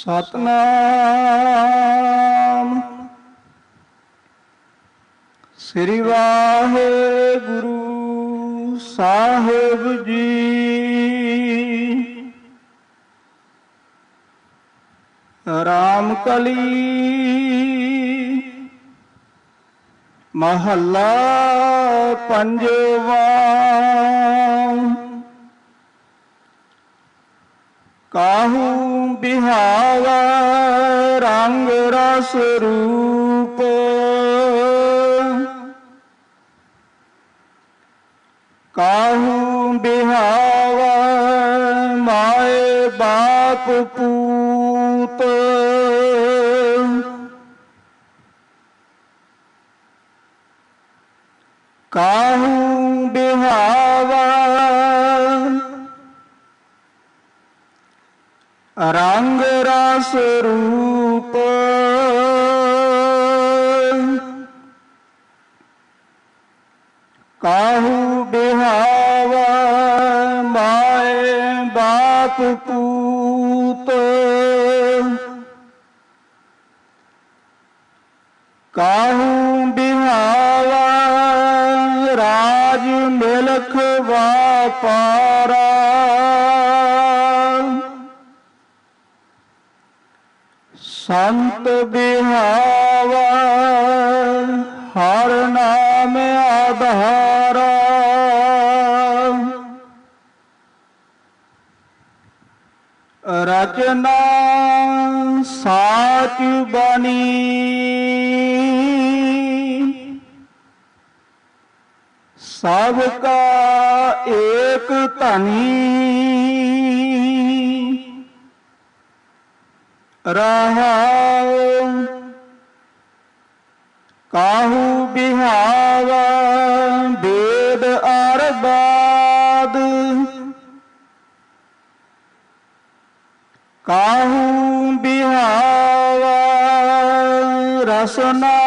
ਸਤਨਾਮ। ਸ੍ਰੀ ਵਾਹਿਗੁਰੂ ਸਾਹਿਬ ਜੀ। ਰਾਮ ਕਲੀ ਮਹੱਲਾ ਪੰਜਵਾ। ਕਾਹੂ ਬਿਹਾਵਾ ਰੰਗ ਰਸ ਰੂਪ। ਕਾਹੂ ਬਿਹਾਵਾ ਮਾਏ ਬਾਪ ਪੂਤ। ਕਾਹੂ ਬਿਹਾਵਾ ਰੰਗ ਰਸ ਰੂਪ। ਕਾਹੂ ਬਿਹਾਵਾ ਮਾਏ ਬਾਪ ਪੂਤ। ਕਾਹੂ ਬਿਹਾਵਾ ਰਾਜ ਮਿਲਖ ਵਾਪਾਰਾ। ਸੰਤ ਬਿਹਾਵਾ ਹਰ ਨਾਮ ਆਧਾਰਾ। ਰਚਨਾ ਸਾਚ ਬਣੀ। ਸਭ ਕਾ ਏਕ ਧਨੀ। ਰਹਾਉ। ਕਾਹੂ ਬਿਹਾਵਾ ਬੇਦ ਅਰਬਾਦ। ਕਾਹੂ ਬਿਹਾਵਾ ਰਸਨਾ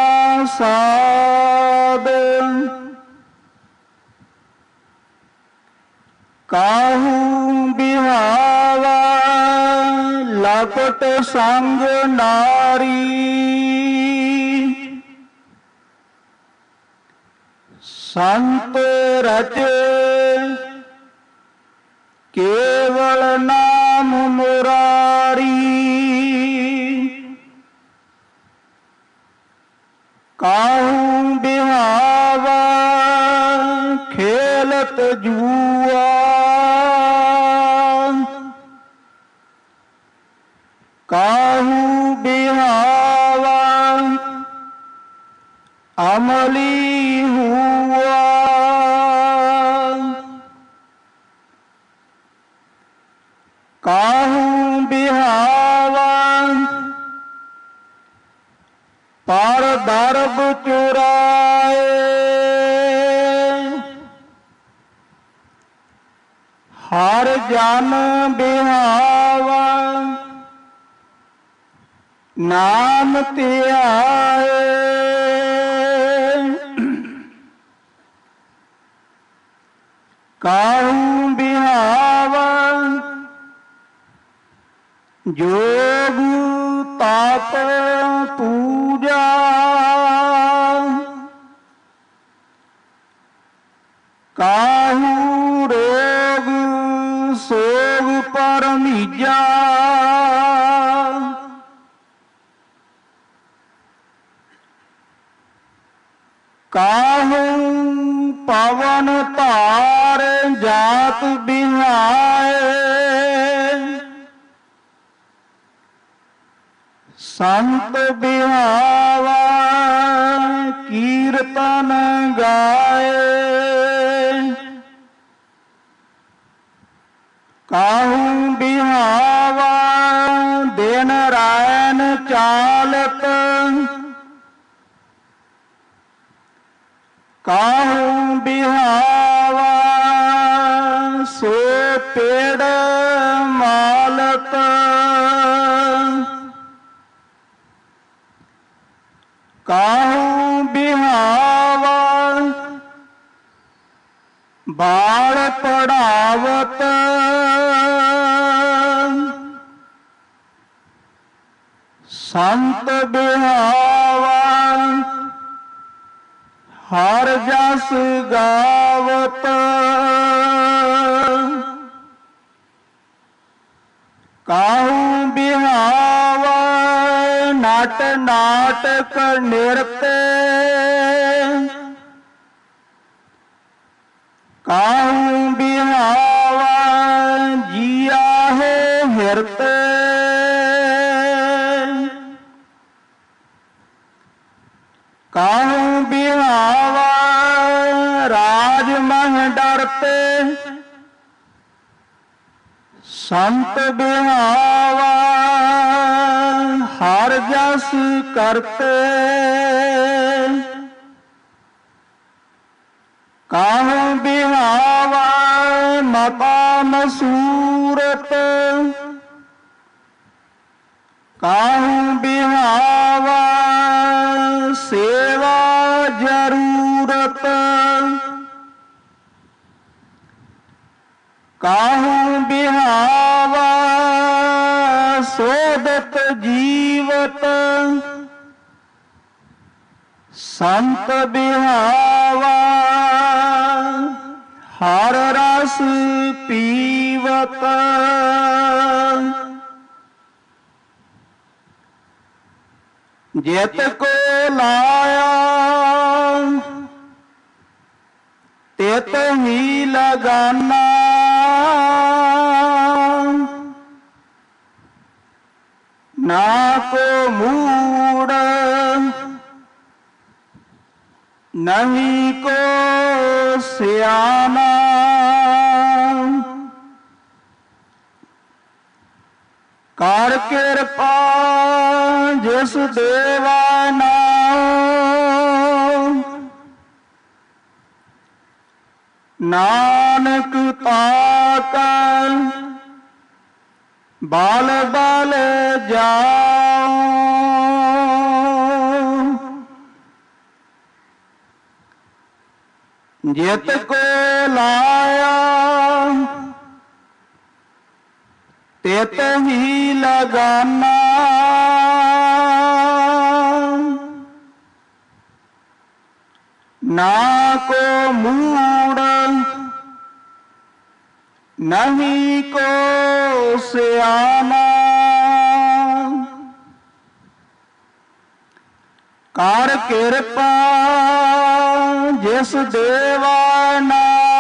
ਸਾਦ ਕਾਹੂ ਲਪਟ ਸੰਗ ਨਾਰੀ। ਸੰਤ ਰਚ ਕੇਵਲ ਨਾਮ ਮੁਰਾਰੀ। ਕਾਹੂ ਬਿਹਾਵਾ ਖੇਲਤ ਜੂਆ। ਕਾਹੂ ਬਿਹਾਵਾ? ਪਰ ਦਰਬ ਚੁਰਾਏ। ਹਰ ਜਨ ਬਿਹਾਵਾ। ਨਾਮ ਧਿਆਏ। ਕਾਹੂ ਜੋਗ ਤਾਪ ਪੂਜਾ। ਕਾਹੂ ਰੋਗ ਸੋਗ ਪਰਮੀਜਾ। ਕਾਹੂ ਪਵਨ ਧਾਰ ਜਾਤ ਬਿਹਾਏ। ਸੰਤ ਬਿਹਾਵਾ ਕੀਰਤਨ ਗਾਏ। ਕਾਹੂ ਬਿਹਾਵਾ ਦਿਨ ਰਾਇਨ ਚਾਲਤ। ਕਾਹੂ ਬਿਹਾਵਾ ਸੋ ਪੇੜ ਮਾਲਤ। ਸੰਤ ਬਿਹਾਵਾ ਹਰ ਜਸ ਗਾਵਤ। ਕਾਹੂ ਬਿਹਾਵਾ ਨਾਟ ਨਾਟਕ ਨਿਰਤੇ। ਕਾਹੂ ਡਰਤੇ ਸੰਤ ਬਿਹਾਵਾ ਹਰ ਜਸ ਕਰਤੇ। ਕਾਹੂ ਬਿਹਾਵਾ ਮਤਾ ਮਸੂਰਤ। ਕਾਹੂ ਬਿਹਾਵਾ ਸੰਤ ਬਿਹਾਵਾ ਹਰ ਰਸ ਪੀਵਤ। ਜਿਤ ਕੋ ਲਾਇਆ ਤਿਤ ਹੀ ਲਗਾਨਾ। ਨਾ ਕੋ ਮੂੜ ਨਹੀਂ ਕੋ ਸਿਆਣਾ। ਕਰ ਕਿਰਪਾ ਜਿਸ ਦੇਵਾ ਨਾਮ ਨਾਨਕ ਤਾਕਾ ਬਾਲ ਬਾਲ ਜਾ ਜਿਤ ਕੋ ਲਾਇਆ ਤਿਤ ਹੀ ਲਗਾਨਾ। ਨਾ ਕੋ ਮੂੜ ਨਹੀਂ ਕੋ ਸਿਆਣਾ। ਕਰ ਕਿਰਪਾ ਜਿਸ ਦੇਵਾ ਨਾਮ।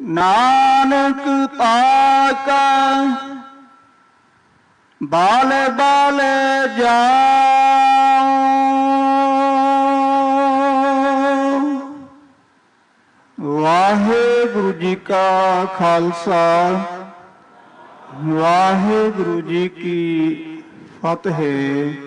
ਨਾਨਕ ਤਾਕਾ ਬਾਲ ਬਾਲ ਜਾਓ ਵਾਹਿਗੁਰੂ ਜੀ ਕਾ ਖਾਲਸਾ, ਵਾਹਿਗੁਰੂ ਜੀ ਕੀ ਫਤਿਹ।